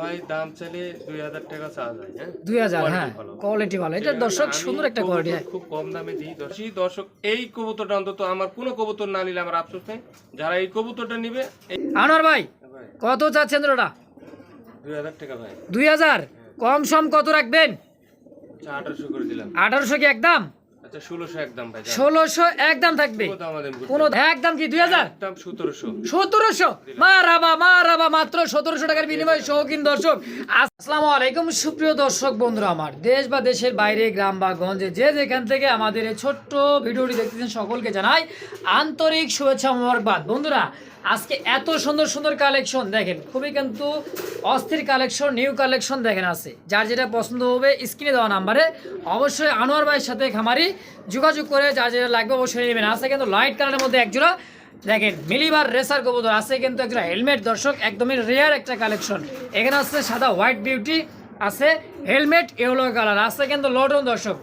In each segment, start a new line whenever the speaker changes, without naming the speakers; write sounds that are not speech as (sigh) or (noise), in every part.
ভাই দাম চাইলে দুই হাজার টাকা চাওয়া যায় হ্যাঁ?
দুই হাজার হ্যাঁ কোয়ালিটি ভালো। এটা দর্শক সুন্দর একটা কোয়ালিটি হ্যাঁ।
খুব কম দামে দিই। দর্শক দর্শক এই কবুতরটা অন্তত আমার কোনো কবুতর না নিলে আমার আফসোস নেই। যারা এই কবুতরটা নিবে
আনোয়ার ভাই কত চাচ্ছেন ওটা
দুই হাজার টাকা ভাই।
দুই হাজার? কম সম কত রাখবেন?
আচ্ছা আঠারোশো করে দিলাম।
আঠারোশো কি একদম?
আচ্ছা ষোলোশো একদম ভাই যান।
ষোলোশো একদম থাকবে।
কোনো আমাদের
একদম কি দুই হাজার?
একদম সতেরোশো।
সতেরোশো? মা রাবা মাত্র সতেরোশো টাকার বিনিময়ে শৌখিন দর্শক। আসসালামু আলাইকুম সুপ্রিয় দর্শক বন্ধুরা আমার। দেশ বা দেশের বাইরে গ্রাম বা গঞ্জে যে যেখান থেকে আমাদের এই ছোট্ট ভিডিওটি দেখতেছেন সকলকে জানাই আন্তরিক শুভেচ্ছা মোবারকবাদ। বন্ধুরা আজকে এত সুন্দর সুন্দর কালেকশন দেখেন, খুবই কিন্তু অস্থির কালেকশন নিউ কালেকশন দেখেন আছে। যার যেটা পছন্দ হবে স্ক্রিনে দেওয়া নাম্বারে অবশ্যই আনোয়ার ভাইয়ের সাথে খামারি যোগাযোগ করে যার যেটা লাগবে অবশ্যই নেবেন। আছে কিন্তু লাইট কালারের মধ্যে একজোড়া দেখেন মিলিবার রেসার কবুতর, আছে কিন্তু একটা হেলমেট দর্শক, একদমই রেয়ার একটা কালেকশন এখানে আছে সাদা হোয়াইট বিউটি আছে হেলমেট ইয়েলো কালার আছে কিন্তু লডন দর্শক।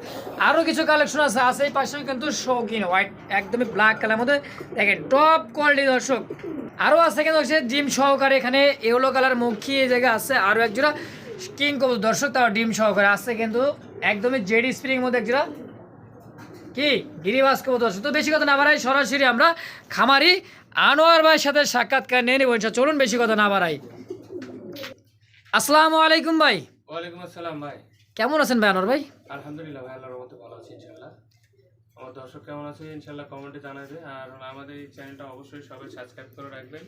আরও কিছু কালেকশন আছে আছে এই পাশে কিন্তু শৌখিন হোয়াইট একদমই ব্ল্যাক কালার মধ্যে। দেখেন টপ কোয়ালিটি দর্শক। আরও আছে কিন্তু হচ্ছে ডিম সহকারে এখানে ইয়েলো কালার মুখী এই জায়গায় আছে আরও একজোড়া কিং কবুতর দর্শক তার ডিম সহকারে আছে কিন্তু একদমই জেডি স্প্রিং মধ্যে একজোড়া কি? গিরিবাস দর্শক। তো বেশি কথা না বাড়াই, সরাসরি আমরা খামারি আনোয়ার ভাইয়ের সাথে সাক্ষাৎকার নিয়ে নেব চলুন, বেশি কথা না বাড়াই। আসসালামু আলাইকুম ভাই।
ওয়ালাইকুম আসসালাম ভাই।
কেমন আছেন ভাই আনোয়ার ভাই?
আলহামদুলিল্লাহ ভাই আল্লাহর রহমতে ভালো আছি দর্শক কেমন আছে ইনশাল্লাহ কমেন্টে জানাবে। আর আমাদের এই চ্যানেলটা অবশ্যই সবাই সাবস্ক্রাইব করে রাখবেন।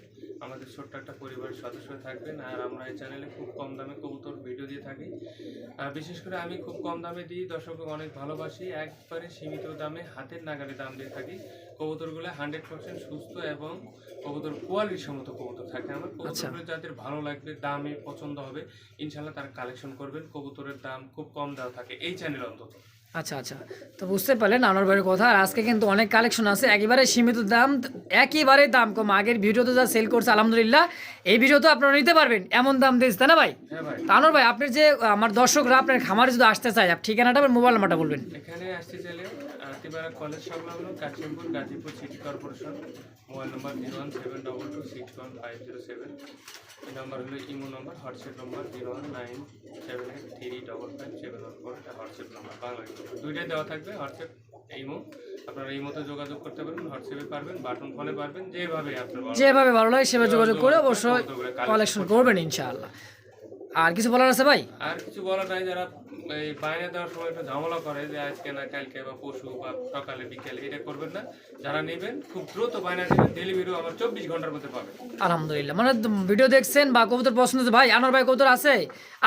আমাদের ছোট্ট একটা পরিবারের সদস্য থাকবেন। আর আমরা এই চ্যানেলে খুব কম দামে কবুতর ভিডিও দিয়ে থাকি। আর বিশেষ করে আমি খুব কম দামে দিই। দর্শককে অনেক ভালোবাসি। একবারে সীমিত দামে হাতের নাগালে দাম দিয়ে থাকি। কবুতরগুলো হান্ড্রেড পার্সেন্ট সুস্থ এবং কবুতর কোয়ালিটি সম্মত কবুতর থাকে। আমার কবুতরগুলো যাদের ভালো লাগবে দামে পছন্দ হবে ইনশাল্লাহ তারা কালেকশন করবেন। কবুতরের দাম খুব কম দেওয়া থাকে এই চ্যানেল অন্তত।
আচ্ছা আচ্ছা। তো বুঝতে পারলেন আনোয়ার ভাইয়ের কথা। আর আজকে কিন্তু অনেক কালেকশন আছে। একেবারে সীমিত দাম একেবারে দাম কম। আগের ভিডিওতে যা সেল করছে আলহামদুলিল্লাহ এই ভিডিওতে আপনারা নিতে পারবেন। এমন দাম দিয়েছে তাই না ভাই?
হ্যাঁ
আনোয়ার ভাই আপনি যে আমার দর্শকরা আপনার খামারে যদি আসতে চায় আপনার ঠিকানাটা আর মোবাইল নাম্বারটা বলবেন।
এখানে আসতে চাইলে আতিবারা কলেজ সংলগ্ন Kashimpur Gazipur city corporation mobile number zero one seven double two six one five zero seven এই নাম্বার হলো imo number WhatsApp number zero one nine seven eight three double five seven one four WhatsApp number Bangla দুইটাই দেওয়া থাকবে WhatsApp imo আপনারা ইমোতে যোগাযোগ করতে পারবেন হোয়াটসঅ্যাপে পারবেন বাটন ফোনে পারবেন যেভাবে আপনার ভালো
যেভাবে ভালো লাগে সেভাবে যোগাযোগ করে অবশ্যই কালেকশন করবেন ইনশাআল্লাহ। আর কিছু বলার আছে ভাই?
আর কিছু বলার নাই যারা এই বাইরে দেওয়ার সময় একটু ঝামেলা করে যে আজকে না কালকে বা পশু বা সকালে বিকেলে এটা করবেন না। যারা নেবেন খুব দ্রুত বাইরে দেবেন ডেলিভারিও আমার চব্বিশ ঘণ্টার মধ্যে পাবেন।
আলহামদুলিল্লাহ। মানে ভিডিও দেখছেন বা কবুতর পছন্দ ভাই আনোয়ার ভাই কবুতর আছে?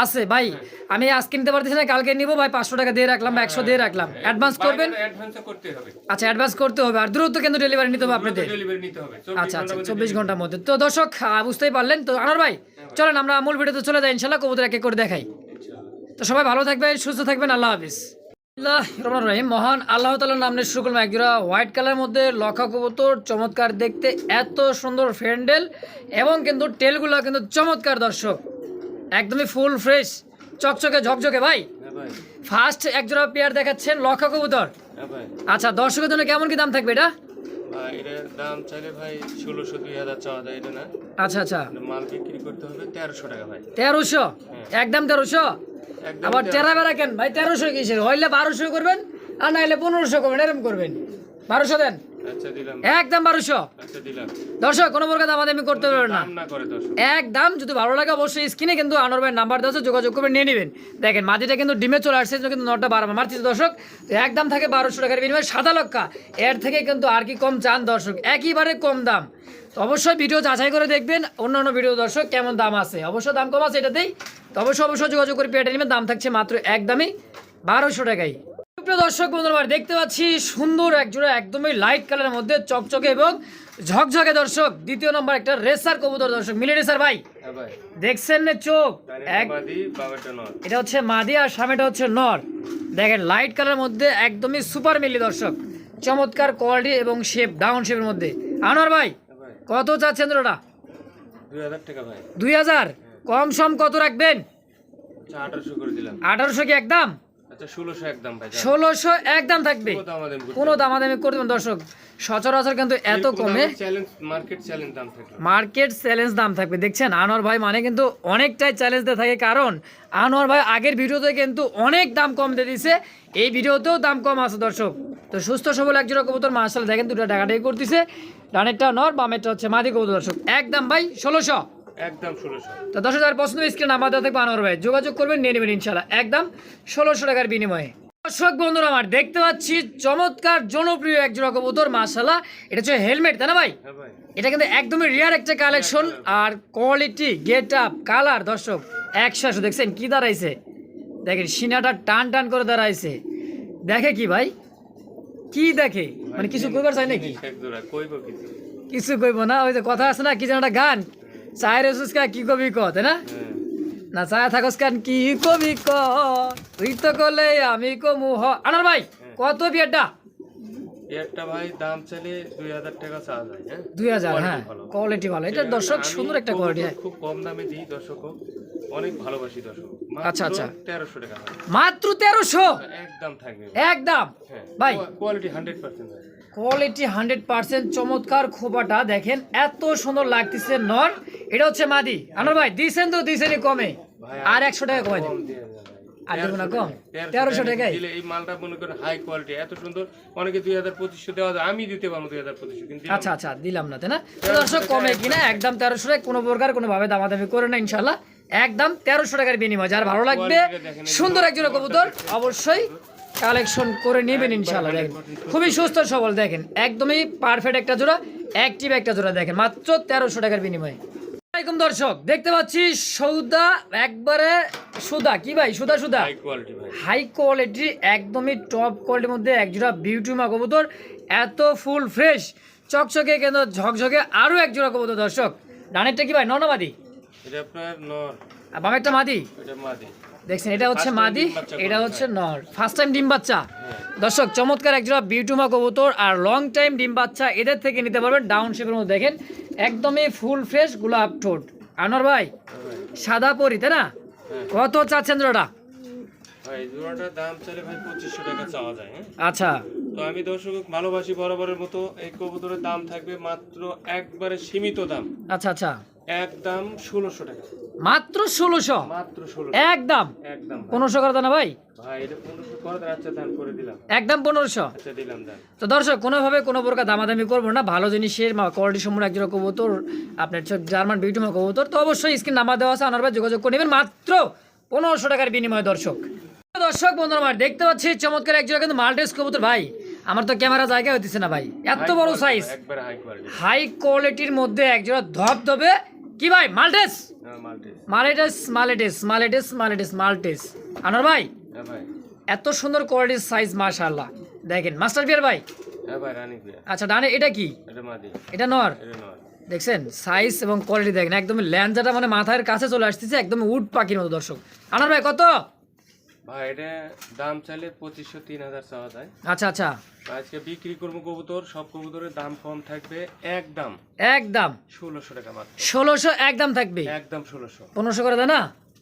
আছে ভাই। আমি আজকে নিতে পারতেছি না কালকে নিবো ভাই পাঁচশো টাকা দিয়ে রাখলাম বা একশো দিয়ে রাখলাম। অ্যাডভান্স করবেন?
অ্যাডভান্স করতে হবে।
আচ্ছা অ্যাডভান্স করতে হবে। আর দ্রুত কিন্তু ডেলিভারি নিতে হবে আপনাদের।
ডেলিভারি নিতে হবে।
আচ্ছা আচ্ছা চব্বিশ ঘণ্টার মধ্যে। তো দর্শক বুঝতেই পারলেন। তো আনোয়ার ভাই চলেন আমরা মূল ভিডিওতে চলে যাই। ইনশাল্লাহ কবুতর এক করে দেখাই। তো সবাই ভালো থাকবেন সুস্থ থাকবেন আল্লাহ হাফিজ। রহমান রহিম। মহান আল্লাহ তালার নাম নিয়ে শুরু করলাম একজোড়া হোয়াইট কালার মধ্যে লক্ষা কবুতর চমৎকার দেখতে এত সুন্দর ফ্যান্ডেল এবং কিন্তু টেলগুলো কিন্তু চমৎকার দর্শক। একদমই ফুল ফ্রেশ চকচকে ঝকঝকে ভাই।
হ্যাঁ
ফার্স্ট একজোড়া পেয়ার দেখাচ্ছেন লক্ষা কবুতর।
হ্যাঁ
আচ্ছা দর্শকের জন্য কেমন কি দাম থাকবে এটা?
এটার দাম চাইলে ভাই ষোলোশো দুই হাজার চাওয়া যায় এটা না?
আচ্ছা আচ্ছা।
মাল বিক্রি করতে হবে তেরোশো টাকা ভাই।
তেরোশো? একদম তেরোশো? আবার টেরা বেড়া কেন? ভাই তেরোশো কিসের? হইলে বারোশো করবেন আর নাইলে পনেরোশো করবেন এরকম করবেন। বারোশো দেন। একদম বারোশো।
আচ্ছা
দর্শক কোনো প্রকার দাম আমি করতে পারবেন না। একদম যদি ভালো লাগে অবশ্যই স্ক্রিনে কিন্তু ভাইয়ের নাম্বার দেওয়া যোগাযোগ করে নিয়ে নেবেন। দেখেন মাটিটা কিন্তু ডিমে চলে আসছে কিন্তু নটা বারো মারছি দর্শক একদম থাকে বারোশো টাকার বিনিময়ে সাদা লক্কা। এর থেকে কিন্তু আর কি কম চান দর্শক একইবারে কম দাম। তো অবশ্যই ভিডিও যাচাই করে দেখবেন অন্যান্য ভিডিও দর্শক কেমন দাম আছে। অবশ্যই দাম কম আছে এটাতেই। তো অবশ্যই অবশ্যই যোগাযোগ করে পেটে নেবেন দাম থাকছে মাত্র একদমই বারোশো টাকাই সুপ্রিয় দর্শক বন্ধুরা দেখতে পাচ্ছি সুন্দর একজোড়া একদমই লাইট কালারের মধ্যে চকচকে এবং ঝকঝকে দর্শক। দ্বিতীয় নম্বর একটা রেসার কবুতর দর্শক। মিলে রেসার ভাই
হ্যাঁ
দেখছেন না চোখ? এটা হচ্ছে মাদি আর সামনেটা হচ্ছে নর। দেখেন লাইট কালারের মধ্যে একদমই সুপার মিলি দর্শক। চমৎকার কোয়ালিটি এবং শেপ ডাউন শেপের মধ্যে। আনোয়ার ভাই
হ্যাঁ
কত চাচ্ছেন ওটা?
দুই হাজার ভাই।
হাজার? কম সম কত রাখবেন?
আচ্ছা আঠারোশো
কি একদম?
ষোলোশো একদম ভাই যান।
ষোলোশো থাকবে।
কোনো দামাদামি করতে
কোনো দামাদামি করে দেবেন দর্শক সচরাচর কিন্তু এত কমে
মার্কেট চ্যালেঞ্জ দাম
থাকবে। দেখছেন আনোয়ার ভাই মানে কিন্তু অনেকটাই চ্যালেঞ্জ দিয়ে থাকে। কারণ আনোয়ার ভাই আগের ভিডিওতে কিন্তু অনেক দাম কম দিয়ে দিছে এই ভিডিওতেও দাম কম আছে দর্শক। তো সুস্থ সবল একজোড়া কবুতর মাসাল দেখেন দুটো টাকাটাই করতেছে। ডানেরটা নর বামেরটা হচ্ছে মাদি কবুতর দর্শক। একদম ভাই ষোলোশো।
একদম ষোলোশো
তো দশ হাজার পছন্দ স্ক্রিন দেওয়া থাকবে আনোয়ার ভাই। যোগাযোগ করবেন নিয়ে নেবেন ইনশাল্লাহ একদম ষোলোশো টাকার বিনিময়ে। দর্শক বন্ধুরা আমার দেখতে পাচ্ছি চমৎকার জনপ্রিয় একজোড়া কবুতর মাসালা এটা হচ্ছে হেলমেট তাই না ভাই?
হ্যাঁ
এটা কিন্তু একদমই রিয়ার একটা কালেকশন আর কোয়ালিটি গেট আপ কালার দর্শক একশো দেখছেন কি দাঁড়াইছে? দেখেন সিনাটা টান টান করে দাঁড়াইছে। দেখে কি ভাই? কি দেখে? মানে কিছু কইবার চাই নাকি?
কিছু
কইব না ওই যে কথা আছে না কি যেন একটা গান? চায়ের কি কবি ক তাই না? না চায় থাকস কান কি কবি ক? তুই তো করলে আমি কমু হ। আনার ভাই কত বিয়েরটা
একটা ভাই দাম চাইলে দুই হাজার টাকা চাওয়া যায় হ্যাঁ
দুই হাজার হ্যাঁ কোয়ালিটি ভালো। এটা দর্শক সুন্দর একটা কোয়ালিটি হ্যাঁ।
খুব কম দামে দিই দর্শক অনেক ভালোবাসি দর্শক
আচ্ছা, আচ্ছা।
তেরোশো টাকা
মাত্র তেরোশো?
একদম থাকবে
একদম।
হ্যাঁ।
ভাই।
Quality hundred percent
quality hundred percent চমৎকার খোপাটা দেখেন এত সুন্দর লাগতেছে নর। এটা হচ্ছে মাদি। আনোর ভাই দিছেন তো দিছেনই কমে। আর একশো টাকা কমে দেন আর দেবো না কম। তেরোশো টাকায়।
এই মালটা মনে করেন হাই কোয়ালিটি এত সুন্দর। অনেকে দুই হাজার পঁচিশশো দেওয়া যায় আমি দিতে পারব দুই হাজার পঁচিশশো কিন্তু দিলাম
আচ্ছা আচ্ছা দিলাম না তাই না? দর্শক কমে কিনা একদম। তেরোশো টাকা কোনো প্রকার কোনো ভাবে দামাদামি করে না ইনশাল্লাহ একদম তেরোশো টাকার বিনিময় যার ভালো লাগবে সুন্দর একজন কবুতর অবশ্যই কালেকশন করে নেবেন ইনশাল্লাহ দেখেন। খুবই সুস্থ সবল দেখেন। একদমই পারফেক্ট একটা জোড়া অ্যাক্টিভ একটা জোড়া দেখেন। মাত্র তেরোশো টাকার বিনিময়ে। আসসালামাইকুম দর্শক। দেখতে পাচ্ছি সৌদা একবারে সুদা। কি ভাই? সুদা সুদা?
হাই কোয়ালিটি
একদমই টপ কোয়ালিটির মধ্যে এক একজোড়া বিউটিমা কবুতর এত ফুল ফ্রেশ চকচকে কেন ঝকঝকে আরও একজোড়া কবুতর দর্শক। ডানেরটা কি ভাই? ননমাদি
এটা আপনার নর।
বামেরটা মাদি?
এটা মাদি।
দেখছেন এটা হচ্ছে মাদি এটা হচ্ছে নর। ফার্স্ট টাইম ডিম বাচ্চা। দর্শক চমৎকার একজোড়া বিউটিমা কবুতর আর লং টাইম ডিম বাচ্চা। এদের থেকে নিতে পারবেন ডাউন শেপের মধ্যে। দেখেন একদমই ফুল ফ্রেশ গোলাপ ঠোঁট। আনোয়ার ভাই সাদা পরি তাই না? কত চাচ্ছেন জোড়াটা?
হ্যাঁ?
আচ্ছা।
তো আমি দর্শক ভালোবাসি বরাবরের মতো এই কবুতরের দাম থাকবে মাত্র একবারে সীমিত দাম।
আচ্ছা আচ্ছা।
একদম ষোলোশো টাকা।
মাত্র ষোলোশো?
মাত্র ষোলো
একদম?
একদম।
পনেরোশো করে না ভাই?
ভাই এটা পনেরোশো করে দেন, আচ্ছা
একদম পনেরোশো?
আচ্ছা দিলাম দান।
তো দর্শক কোনোভাবে কোনো প্রকার দামাদামি করব না ভালো জিনিসের কোয়ালিটি সম্পূর্ণ একজন কবুতর আপনার জার্মান বিউটিমা কবুতর তো অবশ্যই স্ক্রিন নাম্বার দেওয়া আছে আনার যোগাযোগ করে নেবেন মাত্র পনেরোশো টাকার বিনিময়ে দর্শক। দর্শক বন্ধুরা আমার দেখতে পাচ্ছি চমৎকার একজন কিন্তু মাল্টেস কবুতর ভাই। আমার তো ক্যামেরা জায়গা হইতেছে না ভাই। এত বড় সাইজ
হাই
কোয়ালিটির মধ্যে একজোড়া ধপ ধবে কি ভাই মাল্টেস?
মাল্টিস।
মালেটেস মালেটেস মালেটেস মালেটেস মাল্টেস। আনার ভাই
হ্যাঁ
এত সুন্দর কোয়ালিটির সাইজ মাশাআল্লাহ। দেখেন মাস্টার বিয়ার ভাই?
হ্যাঁ ভাই
আচ্ছা ডানে এটা কি?
এটা
নর? দেখছেন সাইজ এবং কোয়ালিটি দেখেন একদম ল্যাঞ্জাটা মানে মাথার কাছে চলে আসতেছে একদম উড পাখির মতো দর্শক। আনার ভাই কত?
ভাই এটা দাম চাইলে পঁচিশশো তিন হাজার চাওয়া যায়।
আচ্ছা আচ্ছা।
আজকে বিক্রি করব কবুতর সব কবুতরের দাম কম থাকবে একদম
একদম।
ষোলোশো টাকা মাত্র।
ষোলোশো একদম থাকবে?
একদম ষোলোশো।
পনেরোশো করে দেয় না?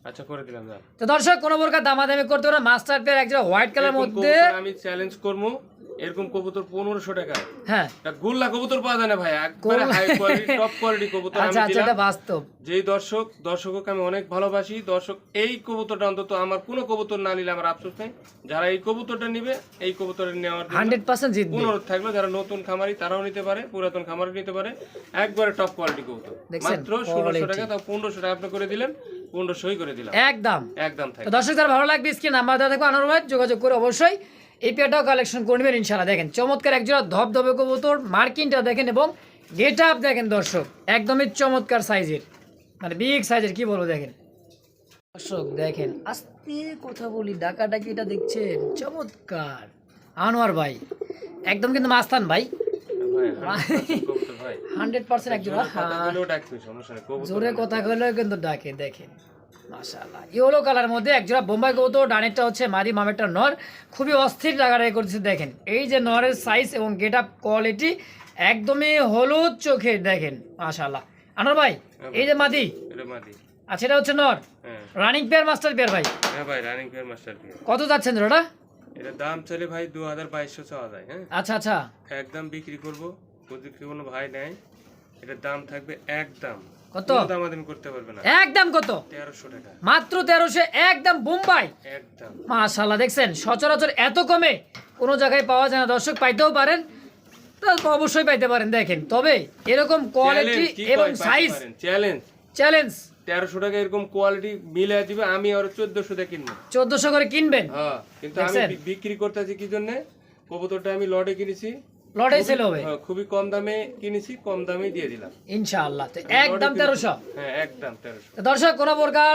আচ্ছা করে দিলাম
তো দর্শক কোনো প্রকার দামাদামি করতে পারে মাস্টার পেয়ার একজন হোয়াইট কালার মধ্যে
আমি চ্যালেঞ্জ করব। এরকম কবুতর পনেরোশো টাকা।
হ্যাঁ।
গুল্লা কবুতর পাওয়া যায় না ভাই একবারে হাই কোয়ালিটি টপ কোয়ালিটি কবুতর
আচ্ছা আচ্ছা এটা বাস্তব।
যেই দর্শক দর্শককে আমি অনেক ভালোবাসি। দর্শক এই কবুতরটা অন্তত আমার কোনো কবুতর না নিলে আমার আফসোস নেই। যারা এই কবুতরটা নিবে এই কবুতরের নেওয়ার
হান্ড্রেড পার্সেন্ট জিতবে।
অনুরোধ থাকল যারা নতুন খামারি তারাও নিতে পারে পুরাতন খামারি নিতে পারে। একবারে টপ কোয়ালিটি কবুতর? মাত্র ষোলোশো। টাকা তাও পনেরোশো টাকা আপনি করে দিলেন পনেরোশোই করে দিলাম।
একদম।
একদম
দর্শক যারা ভালো লাগবে স্ক্রিন নাম্বার দেওয়া থাকবে আনার যোগাযোগ করে অবশ্যই এই পেয়ারটাও কালেকশন করে নেবেন ইনশাল্লাহ দেখেন চমৎকার একজোড়া ধবধবে কবুতর মার্কিনটা দেখেন এবং গেট আপ দেখেন দর্শক একদমই চমৎকার সাইজের মানে বিগ সাইজের কি বলব দেখেন। দর্শক দেখেন আস্তে কথা বলি ডাকা ডাকিটা দেখছেন? চমৎকার। আনোয়ার ভাই একদম কিন্তু মাস্তান ভাই।
ভাই 100% কবুতর ভাই।
হান্ড্রেড পার্সেন্ট একজোড়া
কবুতর
জোরে কথা কইলেও কিন্তু ডাকে দেখেন। মাশাআল্লাহ। ইয়েলো কালার মধ্যে একজোড়া বোম্বাই কবুতর ডানেরটা হচ্ছে মাদি মামেরটা নর। খুবই অস্থির করতেছে দেখেন। এই যে নরের সাইজ এবং গেট আপ কোয়ালিটি একদমই হলুদ চোখের দেখেন মাশাআল্লাহ। আনোয়ার ভাই এই যে মাদি। আচ্ছা এটা হচ্ছে নর।
হ্যাঁ।
রানিং পেয়ার মাস্টার পেয়ার ভাই?
হ্যাঁ ভাই রানিং পেয়ার মাস্টার পেয়ার
কত যাচ্ছেন জোড়াটা?
এটা দাম চলে ভাই দু হাজার বাইশশো চাওয়া যায় হ্যাঁ?
আচ্ছা আচ্ছা।
একদম বিক্রি করব যদি কোনো ভাই নেয় এটার দাম থাকবে একদম।
কত?
কোনো দামাদামি করতে পারবে না।
একদম কত?
তেরোশো টাকা।
মাত্র তেরোশো একদম বোম্বাই।
একদম।
মাশাল্লাহ দেখছেন? সচরাচর এত কমে কোনো জায়গায় পাওয়া যায় না দর্শক পাইতেও পারেন। অবশ্যই পাইতে পারেন দেখেন। তবে এরকম কোয়ালিটি এবং সাইজ
চ্যালেঞ্জ
চ্যালেঞ্জ
তেরোশো টাকা এরকম কোয়ালিটি মিলে দিবে আমি আর চোদ্দশো টাকা কিনবো।
চোদ্দশো করে কিনবেন।
হ্যাঁ কিন্তু আমি বিক্রি করতেছি কি জন্য? কবুতরটা আমি লটে কিনেছি।
লটাই সেল হবে।
হ্যাঁ, খুবই কম দামে কিনেছি কম দামে দিয়ে দিলাম।
ইনশাআল্লাহ। একদম তেরোশো।
হ্যাঁ একদম তেরোশো।
দর্শক কোনো প্রকার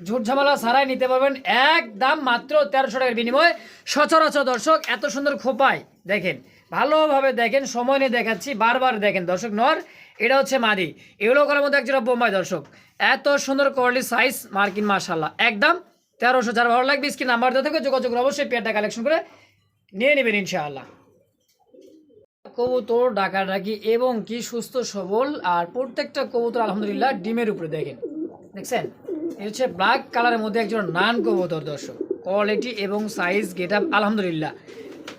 ঝুট ঝামেলা ছাড়াই নিতে পারবেন। একদম মাত্র তেরোশো টাকার বিনিময়ে। সচরাচর দর্শক এত সুন্দর খোপায় দেখেন ভালোভাবে দেখেন সময় নিয়ে দেখাচ্ছি বারবার দেখেন দর্শক নর এটা হচ্ছে মাদি। এগুলো করার মধ্যে একজোড়া বোম্বাই দর্শক। এত সুন্দর কোয়ালিটি সাইজ মার্কিন মার্শাল্লাহ একদম তেরোশো যার ভালো লাগবে স্ক্রিন নাম্বার দেওয়া থেকে যোগাযোগ অবশ্যই পেয়ারটা কালেকশন করে নিয়ে নেবেন ইনশাআল্লাহ। কবুতর ডাকাডাকি এবং কি সুস্থ সবল। আর প্রত্যেকটা কবুতর আলহামদুলিল্লাহ ডিমের উপরে দেখেন। দেখছেন? এটা হচ্ছে ব্ল্যাক কালারের মধ্যে একজন নান কবুতর দর্শক। কোয়ালিটি এবং সাইজ গেট আপ আলহামদুলিল্লাহ।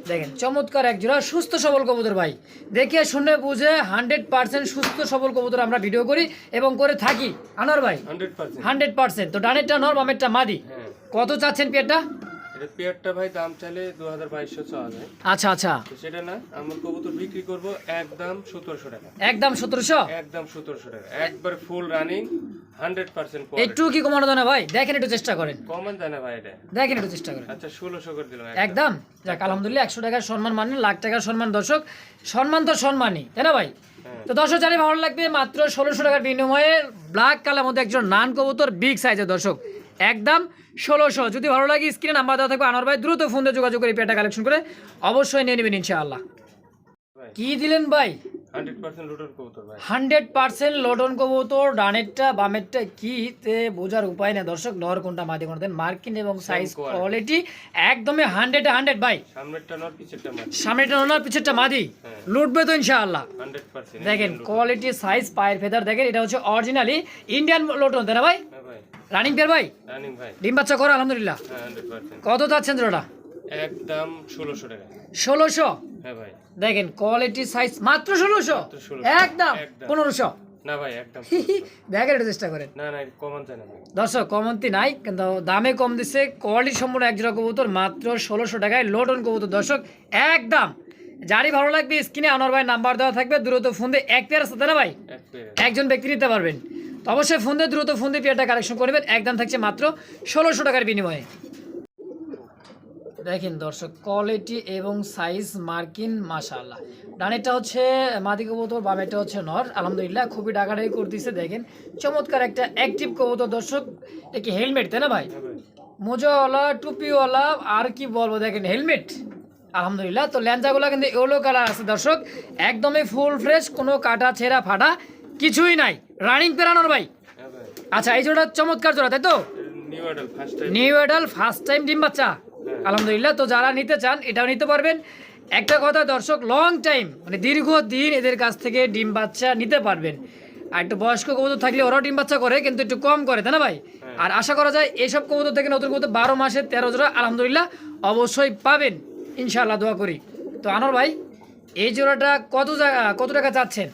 দেখেন চমৎকার এক জোড়া সুস্থ সবল কবুতর ভাই। দেখে শুনে বুঝে হান্ড্রেড পার্সেন্ট সুস্থ সবল কবুতর আমরা ভিডিও করি এবং করে থাকি। আনার ভাই?
Hundred percent.
তো ডানেরটা নর বামেরটা মাদি?
হ্যাঁ।
কত চাচ্ছেন পেয়ারটা
এটা পেয়ারটা ভাই দাম চাইলে দু হাজার বাইশশো চাওয়া যায়।
আচ্ছা আচ্ছা।
সেটা না আমার কবুতর বিক্রি করব একদম সতেরোশো টাকা।
একদম সতেরোশো?
একদম সতেরোশো টাকা। একবার ফুল রানিং হান্ড্রেড পার্সেন্ট
একটু কি কমানো যায় না ভাই? দেখেন একটু চেষ্টা করেন।
কমন যায় না ভাই এটা।
দেখেন একটু চেষ্টা করেন।
আচ্ছা ষোলোশো করে দিলাম
একদম? যাক আলহামদুলিল্লাহ একশো টাকার সম্মান মানে লাখ টাকার সম্মান দর্শক। সম্মান তো সম্মানই তাই না ভাই?
হ্যাঁ।
তো দর্শক জানি ভালো লাগবে মাত্র ষোলোশো টাকার বিনিময়ে ব্ল্যাক কালার মধ্যে একজন নান কবুতর বিগ সাইজের দর্শক। একদম ষোলোশো। যদি ভালো লাগে স্ক্রিনে নাম্বার দেওয়া থাকবে আনোয়ার ভাই দ্রুত ফোন দিয়ে যোগাযোগ করে পেটা কালেকশন করে অবশ্যই নিয়ে নেবেন ইনশাআল্লাহ। কি দিলেন ভাই?
হান্ড্রেড পার্সেন্ট রুটের কবুতর ভাই।
লোডন কবুতর ডানেরটা বামেরটা কি তে বোঝার উপায় না দর্শক নর কোনটা মাদি কোনটা মার্কিন এবং সাইজ কোয়ালিটি একদমই হান্ড্রেড হান্ড্রেড ভাই।
সামনেরটা নর পিছেরটা
সামনেটা মাদি
হ্যাঁ।
লুটবে তো ইনশাআল্লাহ। দেখেন কোয়ালিটি সাইজ পায়ের ফেদার দেখেন এটা হচ্ছে অরিজিনালি ইন্ডিয়ান লোটন তাই না
হ্যাঁ ভাই।
রানিং পেয়ার ভাই?
রানিং ভাই।
ডিম বাচ্চা করো আলহামদুলিল্লাহ।
হ্যাঁ
কত চাচ্ছেন জোড়াটা?
একদম ষোলোশো টাকা।
ষোলোশো?
হ্যাঁ ভাই।
দেখেন কোয়ালিটি সাইজ মাত্র ষোলোশো?
1600
একদম। পনেরোশো?
না ভাই একদম
দেখেন একটু চেষ্টা করেন।
না না কমন যায় না
দর্শক কমন্তি নাই কিন্তু দামে কম দিচ্ছে কোয়ালিটি সম্পূর্ণ এক জোড়া কবুতর মাত্র ষোলোশো টাকায় লোটন কবুতর। দর্শক একদম। যারই ভালো লাগবে স্ক্রিনে আনোয়ার ভাই নাম্বার দেওয়া থাকবে। দ্রুত ফোন দিয়ে এক পেয়ার আছে না ভাই?
এক পেয়ার।
একজন ব্যক্তি নিতে পারবেন। তো অবশ্যই ফোন দিয়ে দ্রুত ফোন দিয়ে পেয়ারটা কালেকশন করবেন একদম থাকছে মাত্র ষোলোশো টাকার বিনিময়ে। দেখেন দর্শক কোয়ালিটি এবং সাইজ মার্কিন, মাশাআল্লাহ। ডানেরটা হচ্ছে মাদি কবুতর, বামেরটা হচ্ছে নর। আলহামদুলিল্লাহ, খুবই ডাকাডাকি করতেছে, দেখেন। চমৎকার একটা অ্যাক্টিভ কবুতর দর্শক। এটা কি হেলমেট তাই না ভাই? মোজাওয়ালা, টুপিওয়ালা, আর কি বলব, দেখেন হেলমেট আলহামদুলিল্লাহ, তো ল্যাঞ্জাগুলো কিন্তু ইয়েলো কালার আছে দর্শক। একদমই ফুল ফ্রেশ কোনো কাটা ছেঁড়া ফাটা কিছুই নাই। রানিং পেরানোর ভাই।
হ্যাঁ
আচ্ছা এই জোড়া চমৎকার জোড়া তাই তো?
New order first time
adult first time ডিম বাচ্চা। আলহামদুলিল্লাহ তো যারা নিতে চান এটাও নিতে পারবেন। একটা কথা দর্শক লং টাইম মানে দীর্ঘদিন এদের কাছ থেকে ডিম বাচ্চা নিতে পারবেন। আর একটু বয়স্ক কবুতর থাকলে ওরাও ডিম বাচ্চা করে কিন্তু একটু কম করে তাই না ভাই? আর আশা করা যায় এইসব কবুতর থেকে নতুন কবুতর বারো মাসে তেরো জোড়া আলহামদুলিল্লাহ অবশ্যই পাবেন। ইনশাআল্লাহ দোয়া করি। তো আনোর ভাই এই জোড়াটা কত জায়গা কত টাকা চাচ্ছেন?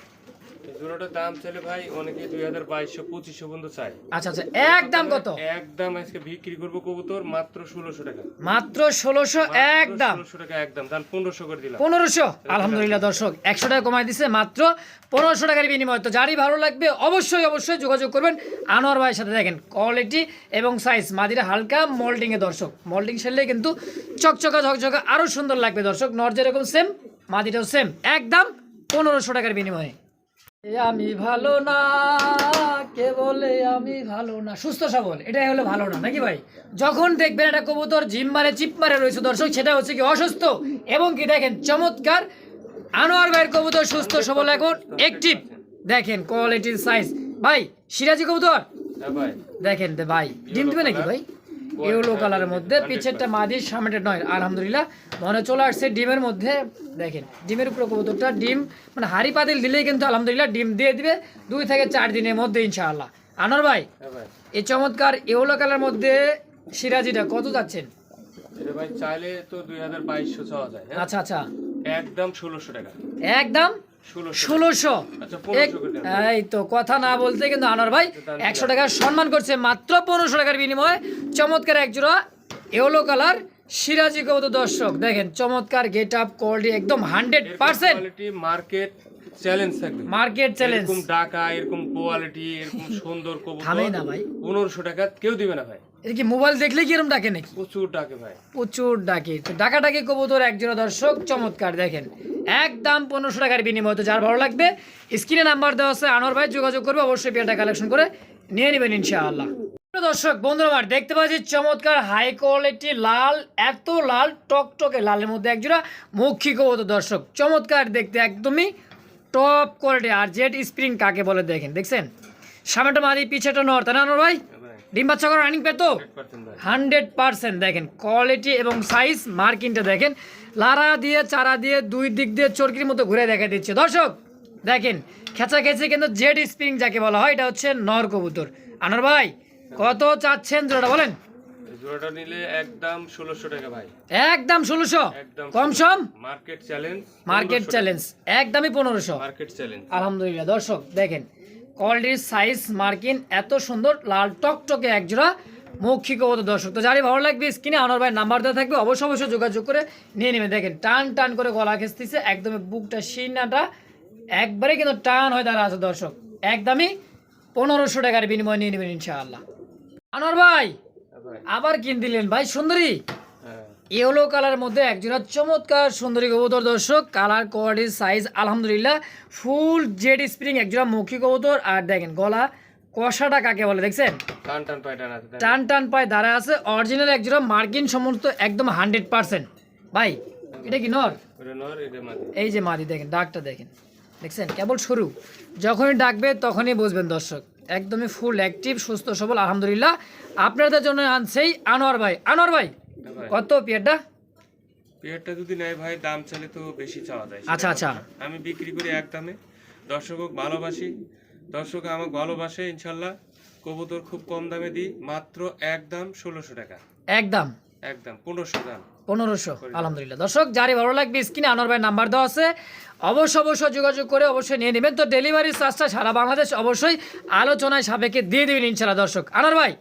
জোড়াটার দাম ভাই অনেকে দুই হাজার বাইশশো পঁচিশশো পর্যন্ত চাই
আচ্ছা আচ্ছা একদম কত?
একদম আজকে বিক্রি করব কবুতর মাত্র ষোলোশো টাকা।
মাত্র ষোলোশো একদম
ষোলোশো টাকা একদম দাম। পনেরোশো করে দিলাম।
পনেরোশো? আলহামদুলিল্লাহ দর্শক একশো টাকা কমাই দিছে মাত্র পনেরোশো টাকার বিনিময়। তো যারই ভালো লাগবে অবশ্যই অবশ্যই যোগাযোগ করবেন। আনোয়ার ভাইয়ের সাথে দেখেন কোয়ালিটি এবং সাইজ মাদিরা হালকা মোল্ডিং এ দর্শক। মোল্ডিং সেললে কিন্তু চকচকা ঝকঝকা আরও সুন্দর লাগবে দর্শক। নর যেরকম সেম মাদিটাও সেম একদম পনেরোশো টাকার বিনিময়ে। আমি ভালো না কে বলে আমি ভালো না? সুস্থ সবল এটাই হলো ভালো না নাকি ভাই? যখন দেখবেন একটা কবুতর জিম মারে চিপ মারে রয়েছে দর্শক সেটা হচ্ছে কি অসুস্থ। এবং কি দেখেন চমৎকার আনোয়ার ভাইয়ের কবুতর সুস্থ সবল এখন একটিভ দেখেন কোয়ালিটির সাইজ ভাই সিরাজি কবুতর?
হ্যাঁ
দেখেন ভাই ডিম দিবে নাকি ভাই? ইউলো কালারের মধ্যে পিছেরটা মাদি সামনেটা নয়। আলহামদুলিল্লাহ মনে চলে আসছে ডিমের মধ্যে দেখেন ডিমের উপরে কবুতরটা ডিম মানে হাড়ি পাতিল দিলেই কিন্তু আলহামদুলিল্লাহ ডিম দিয়ে দিবে দুই থেকে চার দিনের মধ্যে ইনশাআল্লাহ। আনোয়ার ভাই
হ্যাঁ
এই চমৎকার ইয়েলো কালার মধ্যে সিরাজিটা কত যাচ্ছেন?
ভাই চাইলে তো দুই হাজার বাইশশো চাওয়া যায় হ্যাঁ।
আচ্ছা আচ্ছা।
একদম ষোলোশো টাকা।
একদম?
ষোলোশো আচ্ছা।
এই তো কথা না বলতে কিন্তু আনোয়ার ভাই একশো টাকার সম্মান করছে মাত্র পনেরোশো টাকার বিনিময়ে। চমৎকার একজোড়া ইয়েলো কালার সিরাজি দর্শক। দেখেন চমৎকার গেট আপ কোয়ালিটি একদম হান্ড্রেড পার্সেন্ট
মার্কেট চ্যালেঞ্জ থাকবে।
মার্কেট চ্যালেঞ্জ
এরকম এরকম কোয়ালিটি এরকম (laughs) সুন্দর
থামে না ভাই।
পনেরোশো টাকা কেউ দিবে না ভাই।
এটা কি মোবাইল দেখলে কি এরকম ডাকে নাকি?
প্রচুর ডাকে ভাই।
প্রচুর ডাকে। তো ডাকা ডাকে কবুতর একজোড়া দর্শক চমৎকার দেখেন। একদম পনেরোশো টাকার বিনিময়। তো যার ভালো লাগবে স্ক্রিনে নাম্বার দেওয়া আছে আনোয়ার ভাই যোগাযোগ করবে অবশ্যই পেয়ারটা কালেকশন করে নিয়ে নেবেন ইনশাআল্লাহ। দর্শক বন্ধুরা আমার দেখতে পাচ্ছি চমৎকার হাই কোয়ালিটি লাল এত লাল টকটকে লালের মধ্যে একজোড়া মৌখিক কবুতর দর্শক। চমৎকার দেখতে একদমই টপ কোয়ালিটি আর জেড স্প্রিং কাকে বলে দেখেন, দেখছেন? সামনেটা মাদি পিছেটা নর, তাই না আনোয়ার ভাই? ডিম বাচ্চা করা রানিং পেতো
100%
হান্ড্রেড পার্সেন্ট, দেখেন, কোয়ালিটি এবং সাইজ মার্কিংটা দেখেন। লারা দিয়ে, চারা দিয়ে, দুই দিক দিয়ে চরকির মতো ঘুরে দেখা দিচ্ছে। দর্শক, দেখেন খেঁচা খেঁচে কিন্তু জেড স্প্রিং যাকে বলা হয়, এটা হচ্ছে নর কবুতর। আনার ভাই, কত চাচ্ছেন জোড়াটা বলেন?
জোড়াটা নিলে একদম ষোলোশো টাকা ভাই।
একদম ষোলোশো?
একদম
কম সম?
মার্কেট চ্যালেঞ্জ
মার্কেট চ্যালেঞ্জ একদমই পনেরোশো।
মার্কেট চ্যালেঞ্জ
আলহামদুলিল্লাহ। দর্শক দেখেন কোয়ালিটির সাইজ মার্কিন এত সুন্দর লাল টকটকে একজোড়া মৌখিক কবুতর দর্শক। তো যারই ভালো লাগবে স্ক্রিনে আনোয়ার ভাই নাম্বার দেওয়া থাকবে অবশ্যই অবশ্যই যোগাযোগ করে নিয়ে নেবে দেখেন টান টান করে গলা খেসতেছে একদমই বুকটা সিনাটা একবারে কিন্তু টান হয়ে দাঁড়া আছে দর্শক। একদমই পনেরোশো টাকার বিনিময় নিয়ে নেবেন ইনশাআল্লাহ। আনোয়ার ভাই! আবার কিন দিলেন ভাই সুন্দরী। ইয়েলো কালার মধ্যে একজোড়া চমৎকার সুন্দরী কবুতর। দর্শক কালার কোয়ালিটি সাইজ আলহামদুলিল্লাহ ফুল জেড স্প্রিং একজোড়া মুখী কবুতর। আর দেখেন গলা কষাটা কাকে বলে দেখছেন?
টান টান পায় টান আছে
অরিজিনাল একজোড়া মার্কিন সমস্ত একদম হান্ড্রেড পার্সেন্ট ভাই এটা কি নর? এই যে মাদি। দেখেন ডাকটা দেখেন। দেখছেন কেবল শুরু যখনই ডাকবে তখনই বুঝবেন দর্শক। একদমই ফুল অ্যাক্টিভ সুস্থ সবল আলহামদুলিল্লাহ। আপনাদের জন্য আনছেই আনোয়ার ভাই। আনোয়ার ভাই কত পিয়ারটা?
পেয়ারটা যদি নেয় ভাই দাম চাইলে তো বেশি চাওয়া যায়
আচ্ছা, আচ্ছা।
আমি বিক্রি করি এক দামে। দর্শক ভালোবাসি। দর্শক আমাকে ভালোবাসে ইনশাল্লাহ। কবুতর খুব কম দামে দিই মাত্র এক দাম ষোলোশো টাকা।
একদম
একদম পনেরোশো দাম।
পনেরোশো, আলহামদুলিল্লাহ। দর্শক, যারই ভালো লাগবে, স্ক্রিনে আনোয়ার নাম্বার দেওয়া আছে। অবশ্যই অবশ্যই যোগাযোগ করে অবশ্যই নিয়ে নেবেন। তো ডেলিভারি চার্জটা সারা বাংলাদেশ অবশ্যই আলোচনায় সাপেক্ষে দিয়ে দেবেন ইনশাল্লাহ দর্শক। আনোয়ার ভাই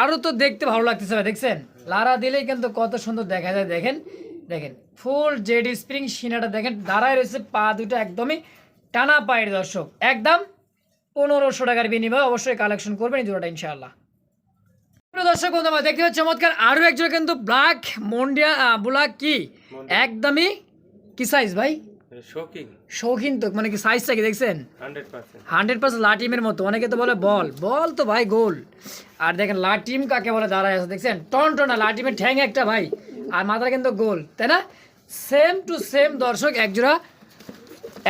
আরও তো দেখতে ভালো লাগতেছে ভাই, দেখছেন? লারা দিলেই কিন্তু কত সুন্দর দেখা যায়, দেখেন। দেখেন, ফুল জেড স্প্রিং সিনাটা দেখেন, দাঁড়ায় রয়েছে, পা দুটো একদমই টানা পায়ের দর্শক। একদম পনেরোশো টাকার বিনিময়ে অবশ্যই কালেকশন করবেন এই জোড়াটা, ইনশাআল্লাহ। দর্শক বন্ধু আমরা দেখতে পাচ্ছি চমৎকার আরও একজন কিন্তু ব্ল্যাক মন্ডিয়া ব্ল্যাক কি? একদমই কি সাইজ ভাই? শৌখিন। তো মানে কি সাইজটা কি দেখছেন?
হান্ড্রেড পার্সেন্ট
লাটিমের মতো অনেকে তো বলে বল। বল তো ভাই গোল। আর দেখেন লাটিম কাকে বলে দাঁড়ায় আছে দেখছেন? টন টনা লাটিমের ঠ্যাং একটা ভাই আর মাথাটা কিন্তু গোল তাই না? সেম টু সেম দর্শক একজোড়া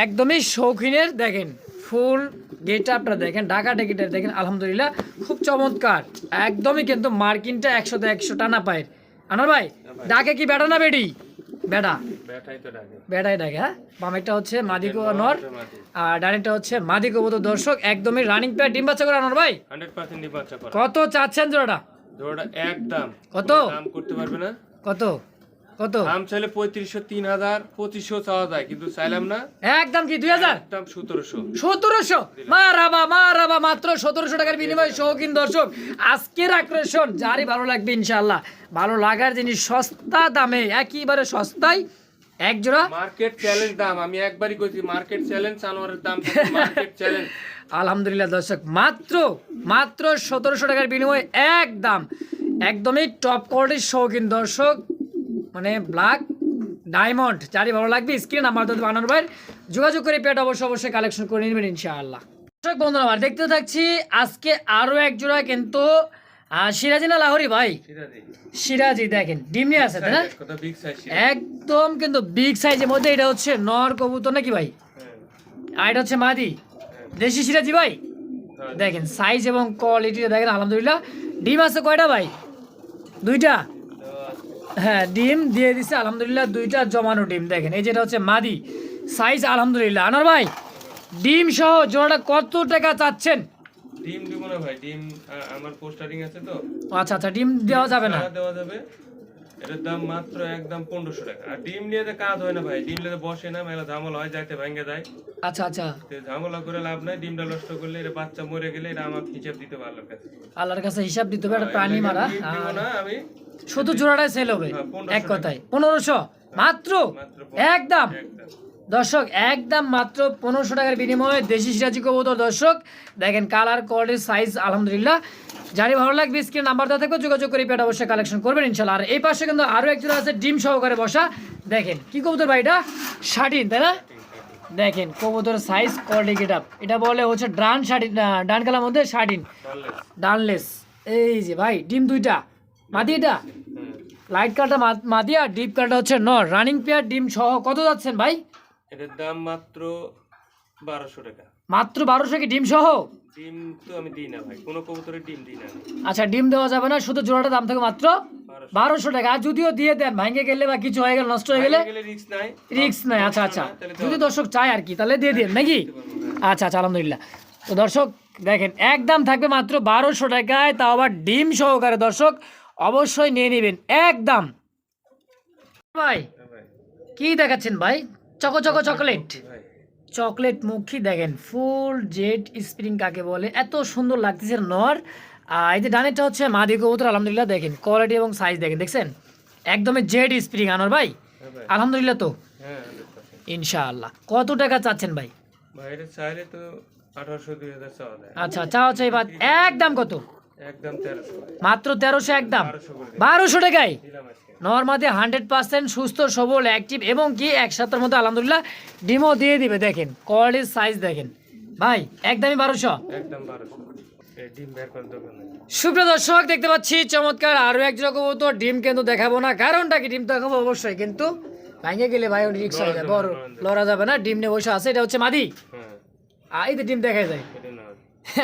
একদমই শৌখিনের দেখেন। ফুল গেট আপটা দেখেন ঢাকা টেকিটা দেখেন আলহামদুলিল্লাহ খুব চমৎকার। একদমই কিন্তু মার্কিনটা একশোতে একশো টানা পায়ের। আনার ভাই ডাকে কি বেড়া না বেডি? বেড়া।
ব্যাটাই ডাকে
হ্যাঁ? বামেরটা হচ্ছে মাদি নর আর ডানেরটা হচ্ছে মাদি কবুতর দর্শক একদমই রানিং প্লেয়ার ডিম বাচ্চা করে আনার ভাই। কত চাচ্ছেন জোড়াটা?
জোড়াটা এক দাম
কত?
দাম করতে পারবে না?
কত? কত?
চাইলে পঁয়ত্রিশশো তিন হাজার পঁচিশশো চাওয়া যায় কিন্তু চাইলাম না।
একদম কি দুই হাজার?
একদম সতেরোশো।
সতেরোশো? মা রাবা মা রাবা মাত্র সতেরোশো টাকার বিনিময়ে শৌখিন দর্শক আজকের আকর্ষণ যারই ভালো লাগবে ইনশাল্লাহ ভালো লাগার জিনিস সস্তা দামে একেবারে সস্তায় এক জোড়া।
মার্কেট চ্যালেঞ্জ দাম আমি একবারই কইছি মার্কেট চ্যালেঞ্জ আনোয়ারের দাম মার্কেট চ্যালেঞ্জ।
আলহামদুলিল্লাহ দর্শক মাত্র মাত্র সতেরোশো টাকার বিনিময়ে এক দাম। একদমই টপ কোয়ালিটির শৌখিন দর্শক মানে ব্ল্যাক ডায়মন্ড যারই ভালো লাগবে স্ক্রিন নাম্বার তো বানানোর ভাইয়ের যোগাযোগ করে পেট অবশ্যই অবশ্যই কালেকশন করে নেবেন ইনশাআল্লাহ। দর্শক বন্ধুরা আমার দেখতে থাকছি আজকে আরও এক জোড়া কিন্তু সিরাজি না লাহরি ভাই? সিরাজি। দেখেন ডিম নিয়ে আছে তাই না?
কত বিগ সাইজ
একদম কিন্তু বিগ সাইজের মধ্যে এটা হচ্ছে নর কবুতর নাকি ভাই? আর এটা হচ্ছে মাদি। দেশি সিরাজি ভাই? দেখেন সাইজ এবং কোয়ালিটিটা দেখেন আলহামদুলিল্লাহ। ডিম আছে কয়টা ভাই? দুইটা? হ্যাঁ ডিম দিয়ে দিছে আলহামদুলিল্লাহ দুইটা জমানো ডিম দেখেন। এই যেটা হচ্ছে মাদি সাইজ আলহামদুলিল্লাহ। আনার ভাই ডিম সহ জোড়াটা কত টাকা চাচ্ছেন?
ডিম দিব না ভাই ডিম আমার পোস্টারিং আছে তো।
আচ্ছা আচ্ছা ডিম দেওয়া যাবে না?
দেওয়া যাবে। এটার দাম মাত্র একদম পনেরোশো টাকা। আর ডিম নিয়ে কাজ হয় না ভাই ডিম নিয়ে বসে না মেলা ঝামেলা হয় যাইতে ভেঙে যায়।
আচ্ছা আচ্ছা।
তো ঝামেলা করে লাভ নাই ডিমটা নষ্ট করলে এটা বাচ্চা মরে গেলে এটা আমার হিসাব দিতে পারল কাছে।
আল্লাহর কাছে হিসাব দিতে হবে একটা প্রাণী মারা।
না আমি।
শুধু জোড়াটাই সেল হবে
হ্যাঁ, 1500
এক কথায়। পনেরোশো? মাত্র? একদম। দর্শক একদম মাত্র পনেরোশো টাকার বিনিময়ে দেশি সিরাজি কবুতর দর্শক। দেখেন কালার কোয়ালিটি সাইজ আলহামদুলিল্লাহ। যারই ভালো লাগবে স্ক্রিন নাম্বার দেওয়া থাকবে যোগাযোগ করে পেট অবশ্যই কালেকশন করবেন ইনশাল্লাহ আর এই পাশে কিন্তু আরও একজন আছে ডিম সহকারে বসা। দেখেন কি কবুতর ভাই এটা? শাটিন তাই না? দেখেন কবুতর সাইজ কোয়ালিটি গেট এটা বলে হচ্ছে ডান শাটিন ডান কালার মধ্যে শাটিন। ডানলেস। এই যে ভাই ডিম দুইটা। মাদি এটা লাইট কার্ডটা মাদি আর ডিপ কার্ডটা হচ্ছে নর। রানিং পেয়ার ডিম সহ কত যাচ্ছেন ভাই?
এটার দাম মাত্র বারোশো টাকা।
মাত্র বারোশো কি ডিম সহ?
ডিম তো আমি দিই না ভাই কোনো কবুতরের ডিম দিই না।
আচ্ছা ডিম দেওয়া যাবে না শুধু জোড়াটা দাম থাকে মাত্র
বারোশো।
টাকা। আর যদিও দিয়ে দেন ভাঙে গেলে বা কিছু হয়ে গেলে নষ্ট হয়ে গেলে
গেলে রিস্ক নাই।
রিক্স নাই। আচ্ছা আচ্ছা। যদি দর্শক চায় আর কি তাহলে দিয়ে দিন নাকি? আচ্ছা আচ্ছা আলহামদুলিল্লাহ। তো দর্শক দেখেন একদম থাকবে মাত্র বারোশো টাকায় তাও আবার ডিম সহকারে দর্শক। অবশ্যই নিয়ে নেবেন একদম। ভাই কি দেখাচ্ছেন ভাই? Choco choco chocolate. চকলেট মুখী দেখেন ফুল জেড স্প্রিং কাকে বলে? এত সুন্দর লাগতেছে নর। আর এই যে ডানেরটা হচ্ছে মাদি কবুতর আলহামদুলিল্লাহ দেখেন কোয়ালিটি এবং সাইজ দেখেন দেখছেন? একদমই জেড স্প্রিং আনোর ভাই। আলহামদুলিল্লাহ তো। ইনশাআল্লাহ। কত টাকা চাচ্ছেন ভাই?
চাইলে তো আঠারোশো দুই হাজার চাওয়া যায়।
আচ্ছা চা হচ্ছে এবার একদম কত? মাত্র তেরোশো একদম।
বারোশো
টাকায়। নর্মাদি হান্ড্রেড পার্সেন্ট সুস্থ সবল অ্যাক্টিভ এবং কি এক সপ্তাহের মধ্যে আলহামদুলিল্লাহ ডিমও দিয়ে দিবে। দেখেন কোয়ালিটির সাইজ দেখেন। ভাই একদমই বারোশো। সুপ্রিয় দর্শক দেখতে পাচ্ছি চমৎকার আরও এক কবুতর। ডিম কিন্তু দেখাবো না কারণটা কি? ডিম দেখাবো অবশ্যই কিন্তু ভাঙে গেলে ভাই রিক্স হয়ে যায়। বড় লড়া যাবে না ডিম নিয়ে বসে আছে। এটা হচ্ছে মাদি।
হ্যাঁ।
এই তো ডিম দেখা যায়।
এটা না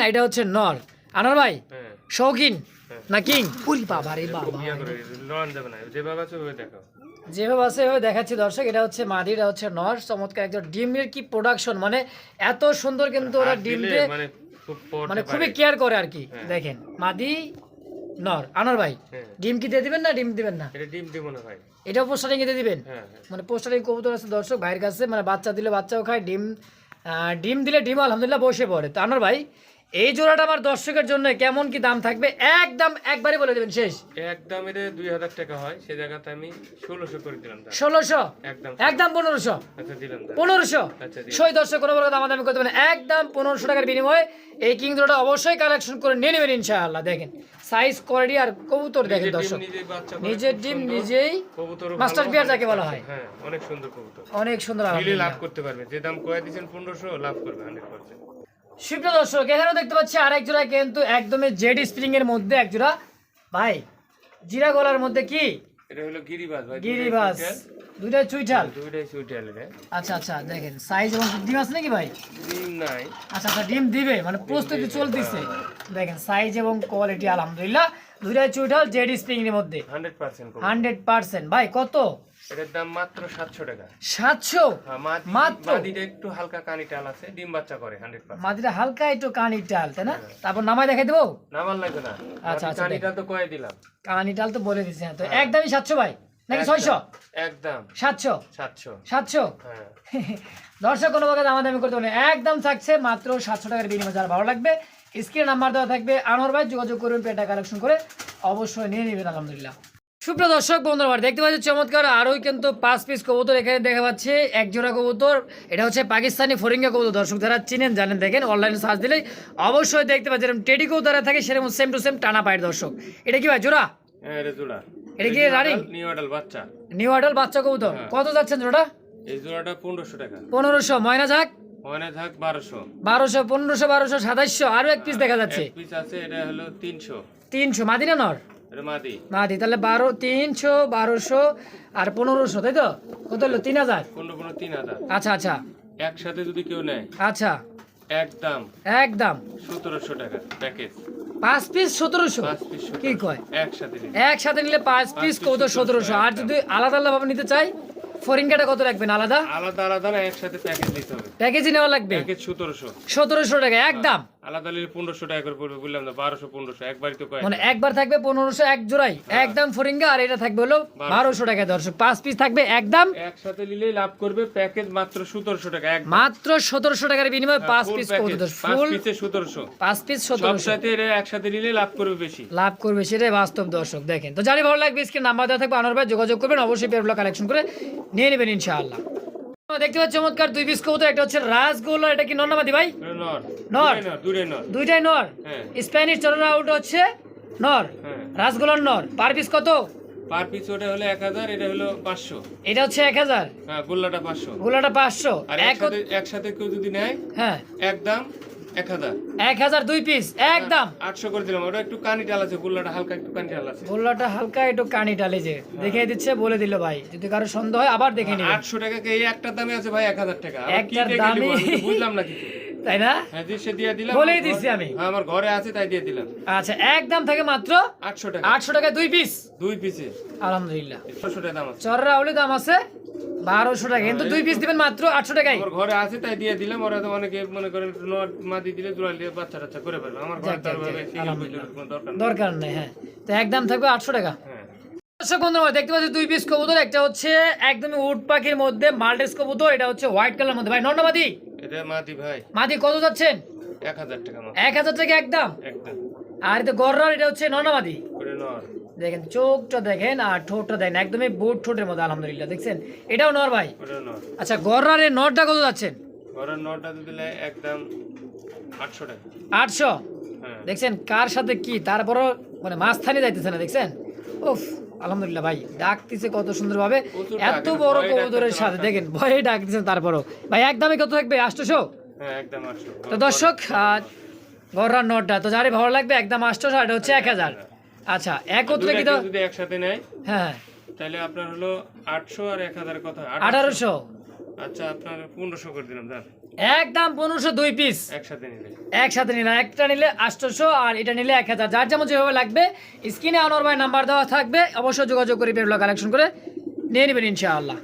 এটা হচ্ছে নর। আনার ভাই
হ্যাঁ।
শৌখিন? না কিং? পুরি বাবা রে বাবা।
যেভাবে আছে
যেভাবে এভাবে দেখাচ্ছি দর্শক এটা হচ্ছে মাদি এটা হচ্ছে নর চমৎকার একজন ডিমের কি প্রোডাকশন মানে এত সুন্দর কিন্তু ওরা ডিম দিয়ে
মানে
মানে খুবই কেয়ার করে আর কি দেখেন মাদি নর আনার ভাই
হ্যাঁ।
ডিম কি দিয়ে দিবেন না ডিম দিবেন না?
এটা ডিম দিব না ভাই।
এটাও পোস্টারিং দিয়ে দিবেন?
হ্যাঁ হ্যাঁ।
মানে পোস্টারিং কবুতর আছে দর্শক ভাইয়ের কাছে মানে বাচ্চা দিলে বাচ্চাও খায় ডিম আহ, ডিম দিলে ডিম আলহামদুলিল্লাহ বসে পড়ে। তো আনার ভাই এই জোড়াটা আমার দর্শকের জন্য কেমন কি দাম থাকবে? একদম একবারে বলে দেবেন শেষ।
একদম দুই হাজার টাকা হয় সে জায়গাতে আমি ষোলোশো করে দিলাম দাম।
ষোলোশো?
একদম।
একদম পনেরোশো?
আচ্ছা দিলাম দাম।
পনেরোশো?
আচ্ছা দিলাম।
সই দর্শক কোনো বড় দাম দামি করতে পারেন। একদম পনেরোশো টাকার বিনিময়ে এই কিং জোড়াটা অবশ্যই কালেকশন করে নিয়ে নেবেন ইনশাআল্লাহ। দেখেন সাইজ কোয়ালিটি আর কবুতর দেখেন দর্শক। নিজের ডিম নিজেই
কবুতরও
মাস্টার পেয়ার যাকে বলা হয়।
হ্যাঁ অনেক সুন্দর কবুতর।
অনেক সুন্দর
দিলে লাভ করতে পারবে। যে দাম কয়ে দিয়েছেন পনেরোশো লাভ করবে হান্ড্রেড
সুপ্রিয় দর্শক এখানেও দেখতে পাচ্ছি আরেক জোড়া কিন্তু একদমই জেড স্প্রিং এর মধ্যে এক জোড়া। ভাই জিরা গলার মধ্যে কি?
এটা হলো ভাই
গিরিবাস দুইটাই চুইঠাল
দুইটাই সুইটাল রে
আচ্ছা আচ্ছা দেখেন সাইজ এবং ডিম আছে নাকি ভাই?
ডিম নাই।
আচ্ছা আচ্ছা ডিম দিবে মানে প্রস্তুতি চলতেছে। দেখেন সাইজ এবং কোয়ালিটি আলহামদুলিল্লাহ। দুইটাই চুইঠাল জেড স্প্রিং এর মধ্যে।
Hundred percent
hundred percent. ভাই কত?
এটার দাম মাত্র সাতশো টাকা।
সাতশো?
হ্যাঁ,
মাত্র?
মাদিটা একটু হালকা আছে ডিম বাচ্চা করে হান্ড্রেড পার্সেন্ট
মাটিটা হালকা একটু তাই না? তারপর নামাই দেখাই দেবো?
নামাল লাগবে না।
আচ্ছা, আচ্ছা,
তো কয়ে দিলাম।
তো বলে দিচ্ছে তো একদমই সাতশো ভাই? নাকি ছয়শো?
একদম। হ্যাঁ। (laughs)
দর্শক কোনো প্রকার দামাদামি করতে পারে একদম থাকছে মাত্র সাতশো টাকার বিনিময় যার ভালো লাগবে। স্ক্রিনে নাম্বার দেওয়া থাকবে আনোয়ার ভাই যোগাযোগ করবেন পেটা কালেকশন করে অবশ্যই নিয়ে নেবেন আলহামদুলিল্লাহ। সুপ্রিয় দর্শক বন্ধুরা দেখতে পাচ্ছি চমৎকার আরোই কিন্তু পাঁচ পিস কবুতর এখানে দেখা পাচ্ছে এক জোড়া কবুতর। এটা হচ্ছে পাকিস্তানি ফরিঙ্গা কবুতর। দর্শক যারা চিনেন জানেন দেখেন অনলাইনে সার্চ দিলেই অবশ্যই দেখতে পাচ্ছেন যেরকম টেডি কবুতরা থাকে সেরকম সেম টু সেম টানা পায়ের দর্শক। এটা কি ভাই জোড়া?
হ্যাঁ জোড়া।
এটা কি running?
নিউ আডাল বাচ্চা।
নিউ আডাল বাচ্চা কবুতর।
হ্যাঁ।
কত যাচ্ছেন জোড়া?
এই জোড়াটা পনেরোশো টাকা।
পনেরোশো। ময়না যাক।
বারোশো।
বারোশো পনেরোশো বারোশো সাতাইশশো আরও এক পিস দেখা যাচ্ছে।
পিস আছে এটা হলো তিনশো।
তিনশো মাদিনা নর।
মাদি।
তাহলে বারো তিনশো বারোশো আর পনেরোশো তাই তো? কত হলো? তিন হাজার?
পনেরো পনেরো তিন হাজার।
আচ্ছা আচ্ছা।
একসাথে যদি কেউ নেয়
আচ্ছা।
একদম।
একদম।
সতেরোশো টাকা প্যাকেজ
পাঁচ পিস সতেরোশো? কি কয়?
একসাথে নিলে।
একসাথে নিলে পাঁচ পিস কত সতেরোশো আর যদি আলাদা আলাদা ভাবে নিতে চাই ফরিঙ্গাটা কত রাখবেন আলাদা?
আলাদা আলাদা না একসাথে প্যাকেজ দিতে হবে।
প্যাকেজই নেওয়া লাগবে?
প্যাকেজ সতেরোশো।
সতেরোশো টাকা একদম।
আলাদা নিলে পনেরোশো টাকা করে পড়বে বললাম না বারোশো পনেরোশো একবারই তো
মানে একবার? থাকবে পনেরোশো এক জোড়াই একদম ফরিঙ্গা আর এটা থাকবে হলো বারোশো। টাকা দর্শক পাঁচ পিস থাকবে একদম
একসাথে নিলেই লাভ করবে প্যাকেজ মাত্র সতেরোশো টাকা
মাত্র সতেরোশো টাকার বিনিময়ে পাঁচ পিস
package,
কবুতর
পাঁচ
ফুল
পিসে সতেরোশো।
পাঁচ পিস সতেরোশো।
একসাথে নিলে লাভ করবে বেশি।
লাভ করবে সেটাই বাস্তব দর্শক দেখেন। তো ভালো লাগবে স্ক্রিন নাম্বার দেওয়া থাকবে ভাই যোগাযোগ করবেন অবশ্যই পেয়ারগুলো কালেকশন করে নিয়ে নেবেন ইনশাআল্লাহ। দেখতে পাচ্ছি চমৎকার দুই পিস কবুতর একটা হচ্ছে রাসগোল্লা এটা কি নন্নামাদি ভাই?
নর।
নর। দুইটাই নর
হ্যাঁ।
স্প্যানিশ চলনা আউট হচ্ছে নর?
রাজগোলার
রাসগোলার নর। পার পিস কত?
পার পিস ওটা হলো এক হাজার এটা হলো পাঁচশো।
এটা হচ্ছে
হ্যাঁ গোল্লাটা আর
এক
একসাথে একসাথে কেউ যদি নেয়
হ্যাঁ।
একদম এক হাজার।
এক হাজার দুই পিস একদম।
আটশো করে দিলাম ওটা একটু কানি টাল আছে গোল্লাটা হালকা একটু কানি টাল আছে।
গোল্লাটা হালকা একটু কানি টালে যে দেখিয়ে দিচ্ছে বলে দিল ভাই। যদি কারও সন্দেহ হয় আবার দেখে নিবেন।
আটশো টাকা এই একটার দামে আছে ভাই এক হাজার টাকা।
একটার
দেখে
দামই-
নিবো? আমি তো বুঝলাম না কিছু। (laughs)
তাই না?
হ্যাঁ সে দিয়ে দিলাম
বলেই
আমার
দিছি
ঘরে-
আমি।
হ্যাঁ, আমার ঘরে আছে তাই দিয়ে দিলাম।
আচ্ছা একদম থাকে মাত্র
আটশো টাকা।
আটশো টাকা দুই পিস
দুই পিসে
আলহামদুলিল্লাহ।
ছশো টাকা দাম আছে।
চররা হলে দাম আছে। বারোশো টাকা কিন্তু দুই পিস দিবেন মাত্র আটশো টাকায়।
আমার ঘরে আছে তাই দিয়ে দিলাম। ওরা তো অনেকে মনে করেন নট মাদি দিলে জোড়াল দিয়ে বাচ্চা টাচ্চা করে ফেলবে। আমার ঘরে দরকার নেই।
হ্যাঁ। তো একদম থাকবে আটশো টাকা।
হ্যাঁ।
দর্শক বন্ধুরা দেখতে পাচ্ছি দুই পিস কবুতর একটা হচ্ছে একদমই উট পাখির মধ্যে মাল্টেস কবুতর এটা হচ্ছে হোয়াইট কালার মধ্যে। ভাই নন্নমাদি
এটা মাদি ভাই।
মাদি কত যাচ্ছেন?
এক হাজার টাকা
এক হাজার টাকা একদম?
একদম।
আর এটা গররার এটা হচ্ছে
নর।
দেখেন চোখটা দেখেন আর ঠোঁটটা দেখেন একদমই বোট ঠোঁটের মধ্যে আলহামদুলিল্লাহ দেখছেন? এটাও নর ভাই? আচ্ছা গররারের নরটা কত যাচ্ছেন
নটা দিলে একদম আটশো টাকা।
আটশো?
হ্যাঁ।
দেখছেন কার সাথে কি? তারপরও মানে মাঝখানে যাইতেছে না দেখছেন? উফ আলহামদুলিল্লাহ ভাই ডাকতেছে কত সুন্দরভাবে। এত বড় কবুতরের সাথে দেখেন ভয়ে ডাকতেছেন তারপরও। ভাই একদমই কত থাকবে? আটশোশো?
হ্যাঁ একদম আটশো।
তো দর্শক গররার নটটা তো যারে ভালো লাগবে একদম আটশোশো আর এটা হচ্ছে এক হাজার। আচ্ছা একত্রে কি
যদি একসাথে নেয়
হ্যাঁ
তাহলে আপনার হলো আটশো আর এক হাজার কথা।
আঠারোশো।
আচ্ছা আপনার পনেরোশো করে দিলাম দাম
একদম পনেরোশো দুই পিস
একসাথে নিলে।
একসাথে নিলাম একটা নিলে আটশোশো আর এটা নিলে এক হাজার। যার যেমন যেভাবে লাগবে স্ক্রিনে আনোয়ার ভাই নাম্বার দেওয়া থাকবে অবশ্যই যোগাযোগ করে পেরগুলো কালেকশন করে নিয়ে নেবেন ইনশাআল্লাহ।